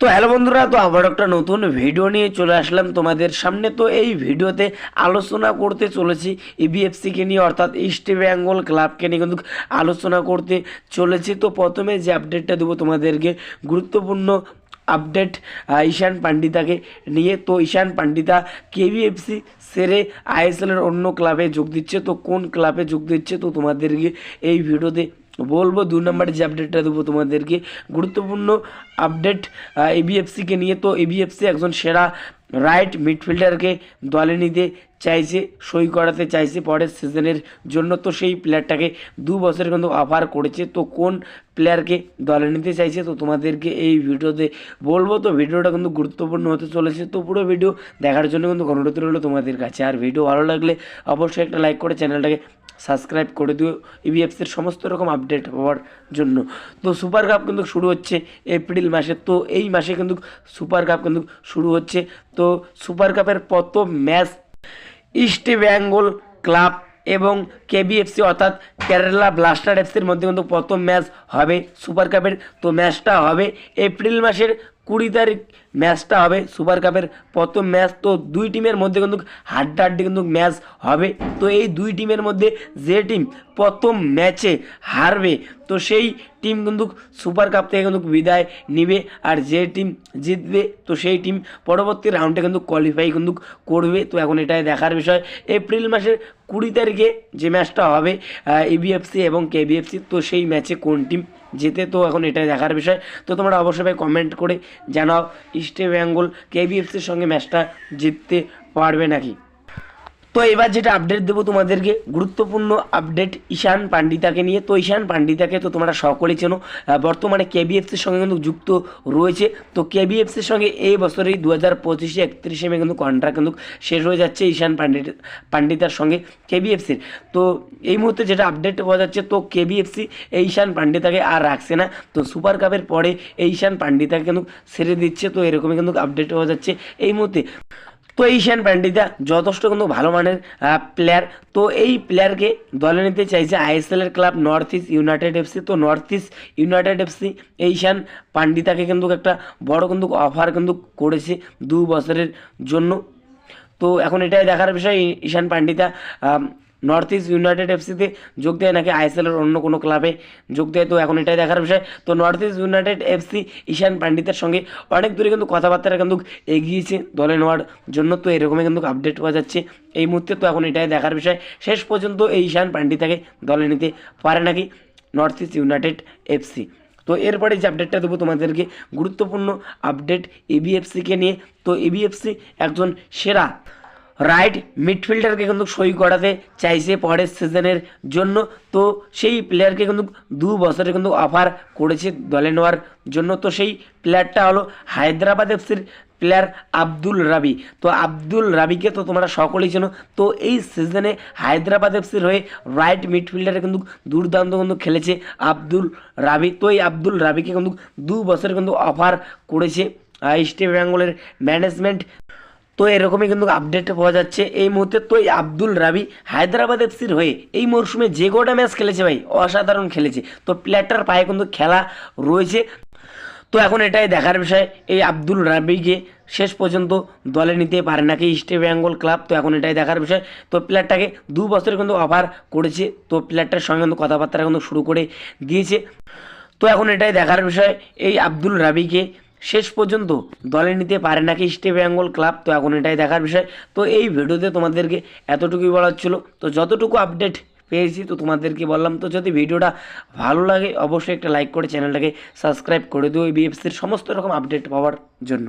তো হ্যালো বন্ধুরা, তো আবার একটা নতুন ভিডিও নিয়ে চলে আসলাম তোমাদের সামনে। তো এই ভিডিওতে আলোচনা করতে চলেছি ইবিএফসিকে নিয়ে, অর্থাৎ ইস্ট বেঙ্গল ক্লাবকে নিয়ে কিন্তু আলোচনা করতে চলেছি। তো প্রথমে যে আপডেটটা দেবো তোমাদেরকে, গুরুত্বপূর্ণ আপডেট ঈশান পান্ডিতাকে নিয়ে। তো ঈশান পান্ডিতা কেবিএফসি সেরে আইএসএলের অন্য ক্লাবে যোগ দিচ্ছে। তো কোন ক্লাবে যোগ দিচ্ছে? তো তোমাদেরকে এই ভিডিওতে বলব দু নম্বর যে আপডেটটা দেবো তোমাদেরকে। গুরুত্বপূর্ণ আপডেট এবিএফসিকে নিয়ে তো এবিএফসি একজন সেরা রাইট মিডফিল্ডারকে দলে নিতে চাইছে, সই করাতে চাইছে পরের সিজনের জন্য। তো সেই প্লেয়ারটাকে দু বছর কিন্তু অফার করেছে। তো কোন প্লেয়ারকে দলে নিতে চাইছে তো তোমাদেরকে এই ভিডিওতে বলব। তো ভিডিওটা কিন্তু গুরুত্বপূর্ণ হতে চলেছে। তো পুরো ভিডিও দেখার জন্য কিন্তু অনুরোধ রইল তোমাদের কাছে। আর ভিডিও ভালো লাগলে অবশ্যই একটা লাইক করে চ্যানেলটাকে সাবস্ক্রাইব করে দিও। ইবিএফসির সমস্ত রকম আপডেট পাওয়ার জন্য। তো সুপার কাপ কিন্তু শুরু হচ্ছে এপ্রিল মাসে। তো এই মাসে কিন্তু সুপার কাপ কিন্তু শুরু হচ্ছে। তো সুপার কাপের প্রথম ম্যাচ ইস্ট বেঙ্গল ক্লাব এবং কেবিএফসি অর্থাৎ কেরালা ব্লাস্টার এফসির মধ্যে কিন্তু প্রথম ম্যাচ হবে সুপার কাপের তো ম্যাচটা হবে এপ্রিল মাসের কুড়ি তারিখ ম্যাচটা হবে, সুপার কাপের প্রথম ম্যাচ। তো দুই টিমের মধ্যে কিন্তু হাড্ডাহাড্ডি কিন্তু ম্যাচ হবে। তো এই দুই টিমের মধ্যে যে টিম প্রথম ম্যাচে হারবে, তো সেই টিম কিন্তু সুপার কাপ থেকে কিন্তু বিদায় নিবে। আর যে টিম জিতবে, তো সেই টিম পরবর্তী রাউন্ডে কিন্তু কোয়ালিফাই কিন্তু করবে। তো এখন এটাই দেখার বিষয়। এপ্রিল মাসের কুড়ি তারিখে যে ম্যাচটা হবে এবিএফসি এবং কেবিএফসি তো সেই ম্যাচে কোন টিম যেতে তো এখন এটাই দেখার বিষয়। তো তোমরা অবশ্যই ভাই কমেন্ট করে জানাও ইস্ট বেঙ্গল কেবিএফসির সঙ্গে ম্যাচটা জিততে পারবে নাকি? তো এবার যেটা আপডেট দেবো তোমাদেরকে, গুরুত্বপূর্ণ আপডেট ঈশান পান্ডিতাকে নিয়ে। তো ঈশান পান্ডিতাকে তো তোমরা সকলেই চেনো বর্তমানে কেবিএফসির সঙ্গে কিন্তু যুক্ত রয়েছে। তো কেবিএফসির সঙ্গে এই বছরেই দু হাজার পঁচিশে একত্রিশে মে কিন্তু কন্ট্রাক্ট কিন্তু শেষ হয়ে যাচ্ছে ঈশান পান্ডিত পান্ডিতার সঙ্গে কেবিএফসির তো এই মুহূর্তে যেটা আপডেট পাওয়া যাচ্ছে, তো কেবিএফসি এই ঈশান পান্ডিতাকে আর রাখছে না। তো সুপার কাপের পরে এই ঈশান পান্ডিতাকে কিন্তু ছেড়ে দিচ্ছে। তো এরকমই কিন্তু আপডেট পাওয়া যাচ্ছে এই মুহূর্তে। তো ঈশান পান্ডিতা যথেষ্ট কিন্তু ভালো মানের প্লেয়ার তো এই প্লেয়ারকে দলে নিতে চাইছে আইএসএল এর club North East United FC তো North East United FC Ishan পান্ডিতাকে কিন্তু একটা বড় কিন্তু অফার কিন্তু করেছে দু বছরের জন্য। তো এখন এটাই দেখার বিষয় Ishan Pandita North East United এফসিতে যোগ দেয় নাকি আইএসএলের অন্য কোনো ক্লাবে যোগ দেয়? তো এখন এটাই দেখার বিষয়। তো North East United FC Ishan পান্ডিতের সঙ্গে অনেক দূরে কিন্তু কথাবার্তা কিন্তু এগিয়েছে দলে নেওয়ার জন্য। তো এরকমই কিন্তু আপডেট পাওয়া যাচ্ছে এই মুহূর্তে। তো এখন এটাই দেখার বিষয়। শেষ পর্যন্ত এই ঈশান পান্ডিতাকে দলে নিতে পারে নাকি নর্থ ইস্ট ইউনাইটেড এফসি তো এরপরে যে আপডেটটা দেবো তোমাদেরকে, গুরুত্বপূর্ণ আপডেট এবিএফসিকে নিয়ে। তো এবিএফসি একজন সেরা রাইট মিডফিল্ডারকে কিন্তু সই করাতে চাইছে পরের সিজনের জন্য। তো সেই প্লেয়ারকে কিন্তু দু বছরে কিন্তু অফার করেছে দলে নেওয়ার জন্য। তো সেই প্লেয়ারটা হলো হায়দ্রাবাদ এফসির প্লেয়ার আব্দুল রাবি। তো আব্দুল রাবিকে তো তোমরা সকলেই চেনো। তো এই সিজনে হায়দ্রাবাদ এফসির হয়ে রাইট মিডফিল্ডারে কিন্তু দুর্দান্ত কিন্তু খেলেছে আব্দুল রাবি। তো এই আব্দুল রাবিকে কিন্তু দু বছর কিন্তু অফার করেছে ইস্ট বেঙ্গলের ম্যানেজমেন্ট তো এরকমই কিন্তু আপডেট পাওয়া যাচ্ছে। এই মুহূর্তে তো আব্দুল রাবি হায়দ্রাবাদ এফসির হয়ে এই মরশুমে যে গোটা ম্যাচ খেলেছে ভাই? অসাধারণ খেলেছে। তো প্লেয়ারটার পায়ে কিন্তু খেলা রয়েছে। তো এখন এটাই দেখার বিষয়, এই আব্দুল রাবিকে শেষ পর্যন্ত দলে নিতে পারে নাকি ইস্ট বেঙ্গল ক্লাব তো এখন এটাই দেখার বিষয়। তো প্লেয়ারটাকে দু বছর কিন্তু অফার করেছে। তো প্লেয়ারটার সঙ্গে কিন্তু কথাবার্তা কিন্তু শুরু করে দিয়েছে। তো এখন এটাই দেখার বিষয়, এই আব্দুল রাবিকে শেষ পর্যন্ত দলে নিতে পারে নাকি ইস্ট বেঙ্গল ক্লাব? তো এখন এটাই দেখার বিষয়। তো এই ভিডিওতে তোমাদেরকে এতটুকুই বলার ছিল। তো যতটুকু আপডেট পেয়েছি, তো তোমাদেরকে বললাম, তো যদি ভিডিওটা ভালো লাগে, অবশ্যই একটা লাইক করে চ্যানেলটাকে সাবস্ক্রাইব করে দিও এই বিএফসির সমস্ত রকম আপডেট পাওয়ার জন্য।